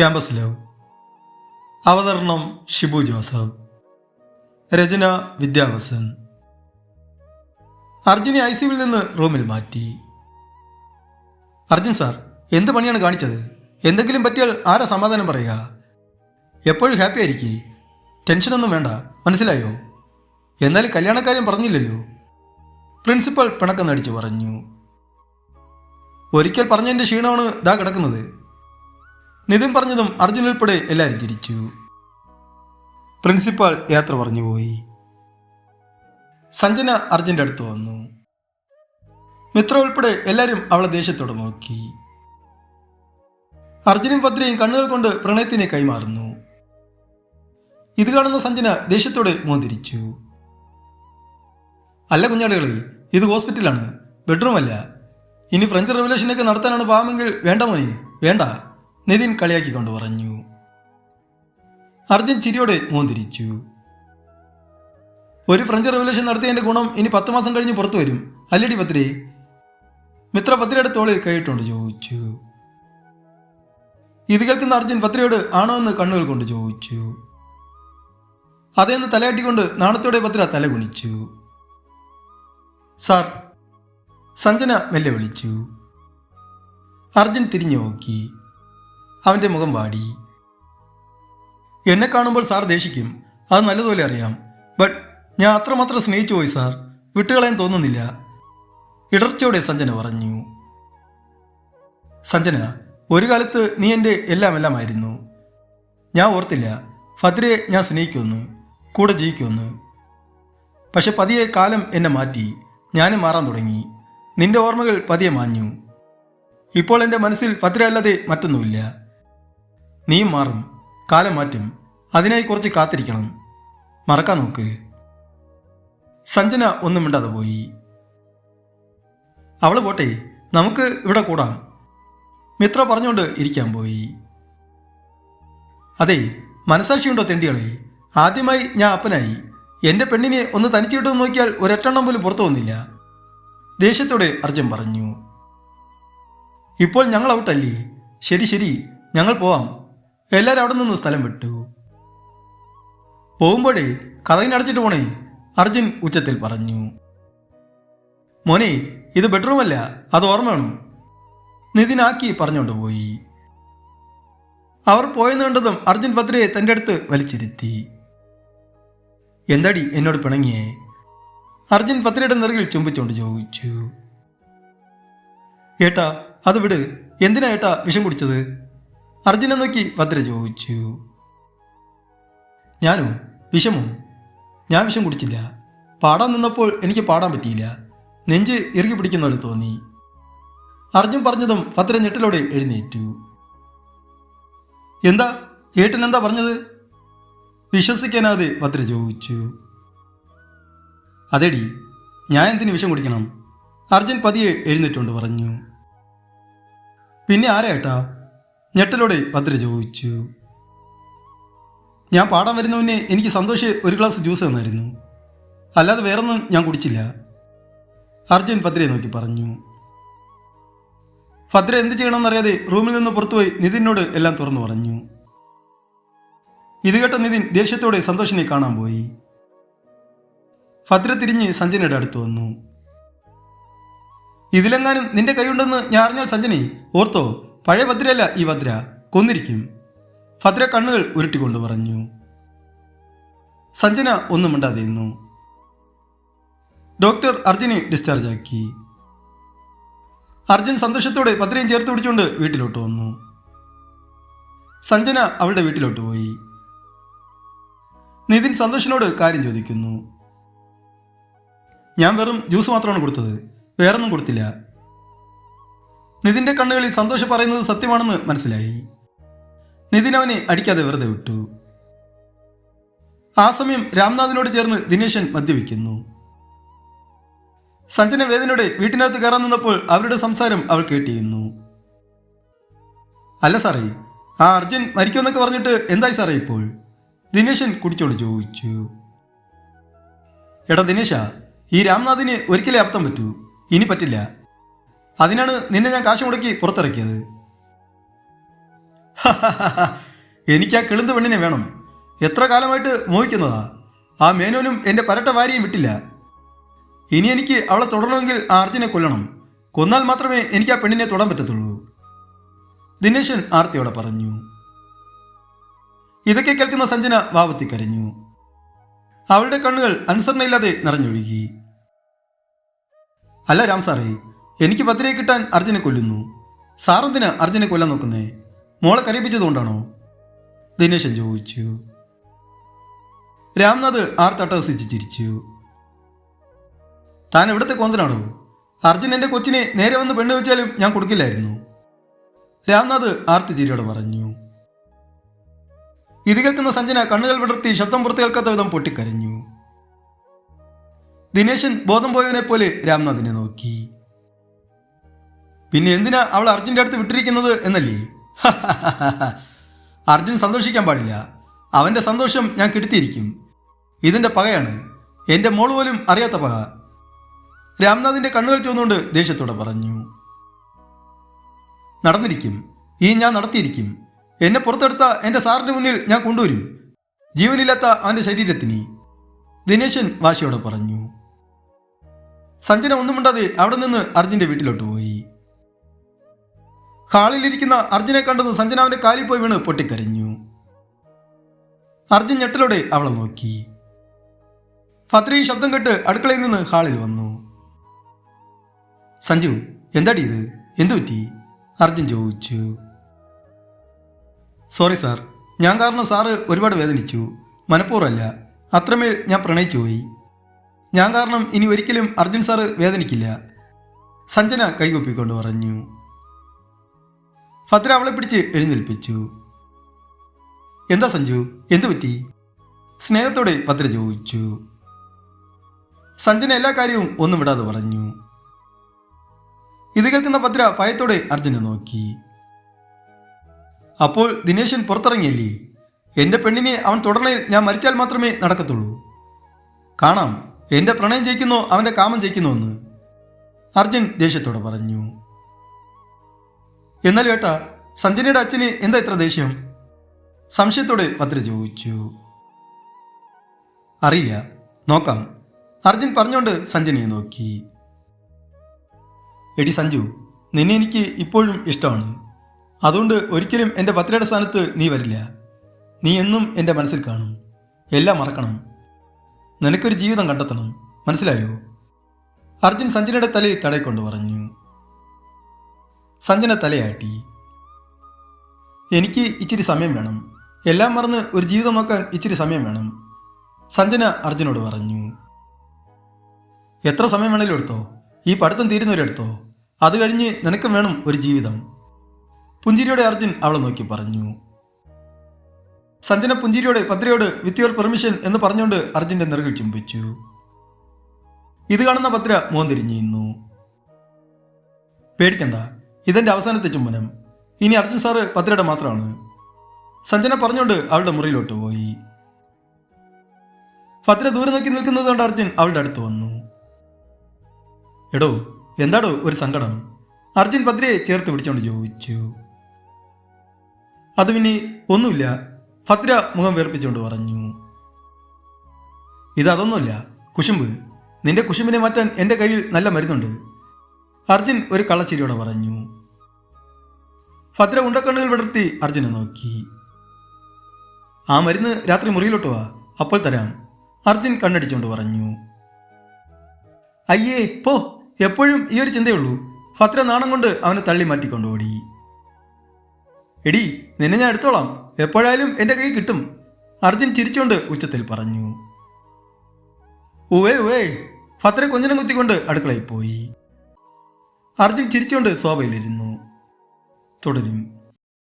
Campus love അവതരണം Shibu Joseph. രചന വിദ്യാവസൻ. അർജുനെ I സിയുവിൽ നിന്ന് റൂമിൽ മാറ്റി. അർജുൻ സാർ എന്ത് പണിയാണ് കാണിച്ചത്? എന്തെങ്കിലും പറ്റിയാൽ ആരാ സമാധാനം പറയുക? എപ്പോഴും ഹാപ്പി ആയിരിക്കേ? ടെൻഷനൊന്നും വേണ്ട മനസ്സിലായോ? എന്നാലും കല്യാണക്കാര്യം പറഞ്ഞില്ലല്ലോ. പ്രിൻസിപ്പൽ പിണക്കം നടിച്ചു പറഞ്ഞു. ഒരിക്കൽ പറഞ്ഞതിന്റെ ക്ഷീണമാണ് ഇതാ കിടക്കുന്നത്. നിതിൻ പറഞ്ഞതും അർജുൻ ഉൾപ്പെടെ എല്ലാവരും ചിരിച്ചു. പ്രിൻസിപ്പാൾ യാത്ര പറഞ്ഞു പോയി. സഞ്ജന അർജുന്റെ അടുത്ത് വന്നു. മിത്ര ഉൾപ്പെടെ എല്ലാവരും അവളെ ദേഷ്യത്തോടെ നോക്കി. അർജുനും ഭദ്രയും കണ്ണുകൾ കൊണ്ട് പ്രണയത്തിനെ കൈമാറുന്നു. ഇത് കാണുന്ന സഞ്ജന ദേഷ്യത്തോടെ മോന്തിരിച്ചു അല്ല കുഞ്ഞാടുകളെ ഇത് ഹോസ്പിറ്റലാണ്. ബെഡ്റൂം അല്ല ഇനി ഫ്രഞ്ച് റെവല്യൂഷനൊക്കെ നടത്താനാണ് പാമെങ്കിൽ വേണ്ട മോനെ വേണ്ട. നിതിൻ കളിയാക്കിക്കൊണ്ട് പറഞ്ഞു. അർജുൻ ചിരിയോടെ മോന്തിരിച്ചു. ഒരു ഫ്രഞ്ച് റെവല്യൂഷൻ നടത്തിയതിന്റെ ഗുണം ഇനി പത്ത് മാസം കഴിഞ്ഞ് പുറത്തു വരും. അല്ലടി പത്രി. മിത്ര പത്രിയുടെ തോളിൽ കൈയിട്ടുകൊണ്ട് ചോദിച്ചു. ഇത് കേൾക്കുന്ന അർജുൻ പത്രിയോട് ആണോ എന്ന് കണ്ണുകൾ കൊണ്ട് ചോദിച്ചു. അതേന്ന് തലയാട്ടിക്കൊണ്ട് നാണത്തോടെ പത്ര തല കുനിച്ചു. സാർ സഞ്ജന മെല്ലെ വിളിച്ചു. അർജുൻ തിരിഞ്ഞു നോക്കി. അവന്റെ മുഖം വാടി. എന്നെ കാണുമ്പോൾ സാർ ദേഷിക്കും. അത് നല്ലതുപോലെ അറിയാം. ബട്ട് ഞാൻ അത്രമാത്രം സ്നേഹിച്ചു പോയി സാർ. വിട്ടുകളയാൻ തോന്നുന്നില്ല. ഇടർച്ചയോടെ സഞ്ജന പറഞ്ഞു. സഞ്ജന ഒരു കാലത്ത് നീ എന്റെ എല്ലാം എല്ലാമായിരുന്നു. ഞാൻ ഓർത്തില്ല. ഫദ്രയെ ഞാൻ സ്നേഹിക്കുമെന്ന് കൂടെ ജീവിക്കുമെന്ന്. പക്ഷെ പതിയെ കാലം എന്നെ മാറ്റി. ഞാനും മാറാൻ തുടങ്ങി. നിന്റെ ഓർമ്മകൾ പതിയെ മാഞ്ഞു. ഇപ്പോൾ എന്റെ മനസ്സിൽ ഫദ്ര അല്ലാതെ മറ്റൊന്നുമില്ല. നീയും മാറും. കാലം മാറ്റും. അതിനായി കുറച്ച് കാത്തിരിക്കണം. മറക്കാൻ നോക്ക്. സഞ്ജന ഒന്നും മിണ്ടാതെ പോയി. അവൾ പോട്ടെ നമുക്ക് ഇവിടെ കൂടാം. മിത്ര പറഞ്ഞുകൊണ്ട് ഇരിക്കാൻ പോയി. അതെ മനസാക്ഷിയുണ്ടോ തെണ്ടികളെ? ആദ്യമായി ഞാൻ അപ്പനായി. എന്റെ പെണ്ണിനെ ഒന്ന് തനിച്ചിട്ട് നോക്കിയാൽ ഒരൊറ്റെണ്ണം പോലും പുറത്തു വന്നില്ല. ദേഷ്യത്തോടെ അർജുൻ പറഞ്ഞു. ഇപ്പോൾ ഞങ്ങൾ ഔട്ടല്ലേ ശരി ശരി ഞങ്ങൾ പോവാം. എല്ലാവരും അവിടെ നിന്ന് സ്ഥലം വിട്ടു. പോകുമ്പോഴേ കഥകിനടച്ചിട്ട് പോണേ അർജുൻ ഉച്ചത്തിൽ പറഞ്ഞു. മോനെ ഇത് ബെഡ്റൂമല്ല അത് ഓർമ്മ വേണം നിതിനാക്കി പറഞ്ഞുകൊണ്ട് പോയി. അവർ പോയെന്ന് കണ്ടതും അർജുൻ ഭദ്രയെ തന്റെ അടുത്ത് വലിച്ചിരുത്തി. എന്താടി എന്നോട് പിണങ്ങിയേ? അർജുൻ ഭദ്രയുടെ നിറകിൽ ചുംബിച്ചുകൊണ്ട് ചോദിച്ചു. ഏട്ടാ അത് വിട് എന്തിനാ ഏട്ടാ വിഷം കുടിച്ചത്? അർജുനെ നോക്കി ഭദ്ര ചോദിച്ചു. ഞാനോ വിഷമോ. ഞാൻ വിഷം കുടിച്ചില്ല. പാടാൻ നിന്നപ്പോൾ എനിക്ക് പാടാൻ പറ്റിയില്ല. നെഞ്ച് ഇറുകി പിടിക്കുന്ന പോലെ തോന്നി. അർജുൻ പറഞ്ഞതും ഭദ്ര ഞെട്ടിലൂടെ എഴുന്നേറ്റു. എന്താ? ഏട്ടൻ എന്താ പറഞ്ഞത്? വിശ്വസിക്കാനാതെ ഭദ്ര ചോദിച്ചു. അതേടി ഞാൻ എന്തിന് വിഷം കുടിക്കണം? അർജുൻ പതിയെ എഴുന്നേറ്റുകൊണ്ട് പറഞ്ഞു. പിന്നെ ആരാ ഞെട്ടലോടെ ഭദ്ര ചോദിച്ചു. ഞാൻ പാടാൻ വരുന്നവനെ എനിക്ക് സന്തോഷ് ഒരു ഗ്ലാസ് ജ്യൂസ് തന്നായിരുന്നു. അല്ലാതെ വേറൊന്നും ഞാൻ കുടിച്ചില്ല. അർജുൻ ഭദ്രയെ നോക്കി പറഞ്ഞു. ഭദ്ര എന്ത് ചെയ്യണമെന്നറിയാതെ റൂമിൽ നിന്ന് പുറത്തുപോയി നിതിനോട് എല്ലാം തുറന്നു പറഞ്ഞു. ഇത് കേട്ട നിതിൻ ദേഷ്യത്തോടെ സന്തോഷിനെ കാണാൻ പോയി. ഭദ്ര തിരിഞ്ഞ് സഞ്ജനയുടെ അടുത്ത് വന്നു. ഇതിലെങ്ങാനും നിന്റെ കൈയുണ്ടെന്ന് ഞാൻ അറിഞ്ഞാൽ സഞ്ജനെ ഓർത്തോ? പഴയ ഭദ്രയല്ല ഈ ഭദ്ര. കൊന്നിരിക്കും. ഭദ്ര കണ്ണുകൾ ഉരുട്ടിക്കൊണ്ട് പറഞ്ഞു. സഞ്ജന ഒന്നും മിണ്ടാതെ നിന്നു. ഡോക്ടർ അർജുനെ ഡിസ്ചാർജ് ആക്കി. അർജുൻ സന്തോഷത്തോടെ ഭദ്രയും ചേർത്ത് പിടിച്ചുകൊണ്ട് വീട്ടിലോട്ട് വന്നു. സഞ്ജന അവളുടെ വീട്ടിലോട്ട് പോയി. നിതിൻ സന്തോഷിനോട് കാര്യം ചോദിക്കുന്നു. ഞാൻ വെറും ജ്യൂസ് മാത്രമാണ് കൊടുത്തത്. വേറൊന്നും കൊടുത്തില്ല. നിതിന്റെ കണ്ണുകളിൽ സന്തോഷം പറയുന്നത് സത്യമാണെന്ന് മനസ്സിലായി. നിതിൻ അവനെ അടിക്കാതെ വെറുതെ വിട്ടു. ആ സമയം രാംനാഥിനോട് ചേർന്ന് ദിനേശൻ മദ്യപിക്കുന്നു. സഞ്ജന വേദനയുടെ വീട്ടിനകത്ത് കയറാൻ നിന്നപ്പോൾ അവരുടെ സംസാരം അവൾ കേട്ടിരുന്നു. അല്ല സാറേ ആ അർജുൻ മരിക്കുമെന്നൊക്കെ പറഞ്ഞിട്ട് എന്തായി സാറേ ഇപ്പോൾ? ദിനേശൻ കുടിച്ചോട് ചോദിച്ചു. എടാ ദിനേശ ഈ രാംനാഥിന് ഒരിക്കലേ അബദ്ധം പറ്റൂ. ഇനി പറ്റില്ല. അതിനാണ് നിന്നെ ഞാൻ കാശ് മുടക്കി പുറത്തിറക്കിയത്. എനിക്ക് ആ കിളുന്ത് പെണ്ണിനെ വേണം. എത്ര കാലമായിട്ട് മോഹിക്കുന്നതാ? ആ മേനോനും എന്റെ പരട്ട വാരിയും വിട്ടില്ല. ഇനി എനിക്ക് അവളെ തുടരണമെങ്കിൽ ആ അർജുനെ കൊല്ലണം. കൊന്നാൽ മാത്രമേ എനിക്ക് ആ പെണ്ണിനെ തൊടാൻ പറ്റത്തുള്ളൂ. ദിനേശൻ ആർത്തിയോടെ പറഞ്ഞു. ഇതൊക്കെ കേൾക്കുന്ന സഞ്ജന വാവത്തി കരഞ്ഞു. അവളുടെ കണ്ണുകൾ അനുസരണയില്ലാതെ നിറഞ്ഞൊഴുകി. അല്ല രാം സാറേ എനിക്ക് ഭദ്രയെ കിട്ടാൻ അർജുനെ കൊല്ലുന്നു. സാറെന്തിന് അർജുനെ കൊല്ലാൻ നോക്കുന്നേ. മോളെ കരയിപ്പിച്ചതുകൊണ്ടാണോ? ദിനേശൻ ചോദിച്ചു. രാംനാഥ് ആർത്തട്ടഹസിച്ച് ചിരിച്ചു. താൻ എവിടുത്തെ കോന്തനാണോ അർജുൻ എന്റെ കൊച്ചിനെ നേരെ വന്ന് പെണ്ണ് വെച്ചാലും ഞാൻ കൊടുക്കില്ലായിരുന്നു. രാംനാഥ് ആർത്തി ചിരിയോടെ പറഞ്ഞു. ഇത് കേൾക്കുന്ന സഞ്ജന കണ്ണുകൾ വിടർത്തി ശബ്ദം പുറത്തു കേൾക്കാത്ത വിധം പൊട്ടിക്കരഞ്ഞു. ദിനേശൻ ബോധം പോയവനെ പോലെ രാംനാഥിനെ നോക്കി. പിന്നെ എന്തിനാ അവൾ അർജുന്റെ അടുത്ത് വിട്ടിരിക്കുന്നത് എന്നല്ലേ? അർജുൻ സന്തോഷിക്കാൻ പാടില്ല. അവന്റെ സന്തോഷം ഞാൻ കെടുത്തിയിരിക്കും. ഇതിന്റെ പകയാണ്. എന്റെ മോൾ പോലും അറിയാത്ത പക. രാംനാഥിന്റെ കണ്ണുകൾ ചുവന്നുകൊണ്ട് ദേഷ്യത്തോടെ പറഞ്ഞു. നടന്നിരിക്കും. ഈ ഞാൻ നടത്തിയിരിക്കും. എന്നെ പുറത്തെടുത്ത എന്റെ സാറിന്റെ മുന്നിൽ ഞാൻ കൊണ്ടുവരും. ജീവനില്ലാത്ത അവന്റെ ശരീരത്തിന്. ദിനേശൻ വാശിയോടെ പറഞ്ഞു. സഞ്ജന ഒന്നും മിണ്ടാതെ അവിടെ നിന്ന് അർജുന്റെ വീട്ടിലോട്ട് പോയി. ഹാളിലിരിക്കുന്ന അർജുനെ കണ്ടത് സഞ്ജന അവന്റെ കാലിൽ പോയി വീണ് പൊട്ടിക്കരഞ്ഞു. അർജുൻ ഞെട്ടലോടെ അവളെ നോക്കി. ഫത്രയും ശബ്ദം കേട്ട് അടുക്കളയിൽ നിന്ന് ഹാളിൽ വന്നു. സഞ്ജു എന്താടി ഇത്? എന്തു പറ്റി? അർജുൻ ചോദിച്ചു. സോറി സാർ ഞാൻ കാരണം സാറ് ഒരുപാട് വേദനിച്ചു. മനഃപൂർവമല്ല. അത്രമേൽ ഞാൻ പ്രണയിച്ചു പോയി. ഞാൻ കാരണം ഇനി ഒരിക്കലും അർജുൻ സാറ് വേദനിക്കില്ല. സഞ്ജന കൈകൊപ്പിക്കൊണ്ട് പറഞ്ഞു. ഭദ്ര അവളെ പിടിച്ച് എഴുന്നേൽപ്പിച്ചു. എന്താ സഞ്ജു? എന്തു പറ്റി? സ്നേഹത്തോടെ ഭദ്ര ചോദിച്ചു. സഞ്ജന എല്ലാ കാര്യവും ഒന്നും വിടാതെ പറഞ്ഞു. ഇത് കേൾക്കുന്ന ഭദ്ര ഭയത്തോടെ അർജുനെ നോക്കി. അപ്പോൾ ദിനേശൻ പുറത്തിറങ്ങിയല്ലേ? എന്റെ പെണ്ണിനെ അവൻ തുടരണയിൽ ഞാൻ മരിച്ചാൽ മാത്രമേ നടക്കത്തുള്ളൂ. കാണാം. എന്റെ പ്രണയം ജയിക്കുന്നോ അവന്റെ കാമം ജയിക്കുന്നോ എന്ന്. അർജുൻ ദേഷ്യത്തോടെ പറഞ്ഞു. എന്നാൽ ഏട്ടാ സഞ്ജനയുടെ അച്ഛന് എന്താ ഇത്ര ദേഷ്യം? സംശയത്തോടെ പത്ര ചോദിച്ചു. അറിയില്ല നോക്കാം. അർജുൻ പറഞ്ഞുകൊണ്ട് സഞ്ജനയെ നോക്കി. എടി സഞ്ജു നിന്നെ എനിക്ക് ഇപ്പോഴും ഇഷ്ടമാണ്. അതുകൊണ്ട് ഒരിക്കലും എന്റെ പത്രയുടെ സ്ഥാനത്ത് നീ വരില്ല. നീ എന്നും എന്റെ മനസ്സിൽ കാണും. എല്ലാം മറക്കണം. നിനക്കൊരു ജീവിതം കണ്ടെത്തണം. മനസ്സിലായോ? അർജുൻ സഞ്ജനയുടെ തലയിൽ തടയിക്കൊണ്ട് പറഞ്ഞു. സഞ്ജന തലയാട്ടി. എനിക്ക് ഇച്ചിരി സമയം വേണം. എല്ലാം മറന്ന് ഒരു ജീവിതം നോക്കാൻ ഇച്ചിരി സമയം വേണം. സഞ്ജന അർജുനോട് പറഞ്ഞു. എത്ര സമയം വേണേലും എടുത്തോ. ഈ പഠിത്തം തീരുന്നവരെടുത്തോ അത് കഴിഞ്ഞ് നിനക്കും വേണം ഒരു ജീവിതം. പുഞ്ചിരിയോടെ അർജുൻ അവളെ നോക്കി പറഞ്ഞു. സഞ്ജന പുഞ്ചിരിയോടെ പത്രയോട് വിത്ത് യുവർ പെർമിഷൻ എന്ന് പറഞ്ഞുകൊണ്ട് അർജുന്റെ നിറകിൽ ചുംബിച്ചു. ഇത് കാണുന്ന പത്ര മോന്തിരിഞ്ഞു പേടിക്കണ്ട. ഇതെന്റെ അവസാനത്തെ ചുംബനം. ഇനി അർജുൻ സാറ് ഭദ്രയുടെ മാത്രമാണ്. സഞ്ജന പറഞ്ഞുകൊണ്ട് അവളുടെ മുറിയിലോട്ട് പോയി. ഭദ്ര ദൂരെ നോക്കി നിൽക്കുന്നത് കൊണ്ട് അർജുൻ അവളുടെ അടുത്ത് വന്നു. എടോ എന്താടോ ഒരു സങ്കടം? അർജുൻ ഭദ്രയെ ചേർത്ത് പിടിച്ചുകൊണ്ട് ചോദിച്ചു. അത് പിന്നെ ഒന്നുമില്ല ഭദ്ര മുഖം വേർപ്പിച്ചുകൊണ്ട് പറഞ്ഞു. ഇതതൊന്നുമില്ല കുശുമ്പ്. നിന്റെ കുശുമ്പിനെ മാറ്റാൻ എന്റെ കയ്യിൽ നല്ല മരുന്നുണ്ട്. അർജുൻ ഒരു കള്ളച്ചിരിയോടെ പറഞ്ഞു. ഭദ്ര ഉണ്ടക്കണ്ണുകൾ വിടർത്തി അർജുനെ നോക്കി. ആ മരുന്ന് രാത്രി മുറിയിലോട്ട് വാ അപ്പോൾ തരാം അർജുൻ കണ്ണടിച്ചുകൊണ്ട് പറഞ്ഞു. അയ്യേ പോ എപ്പോഴും ഈ ഒരു ചിന്തയുള്ളൂ. ഭദ്ര നാണം കൊണ്ട് അവനെ തള്ളി മാറ്റിക്കൊണ്ട് ഓടി. എടി നിന്നെ ഞാൻ എടുത്തോളാം എപ്പോഴായാലും എന്റെ കൈ കിട്ടും അർജുൻ ചിരിച്ചുകൊണ്ട് ഉച്ചത്തിൽ പറഞ്ഞു. ഉവേ ഉവേ ഭദ്ര കൊഞ്ഞനം കുത്തിക്കൊണ്ട് അടുക്കളയിൽ പോയി. അർജുൻ ചിരിച്ചുകൊണ്ട് സോഫയിലിരുന്നു. തുടരും.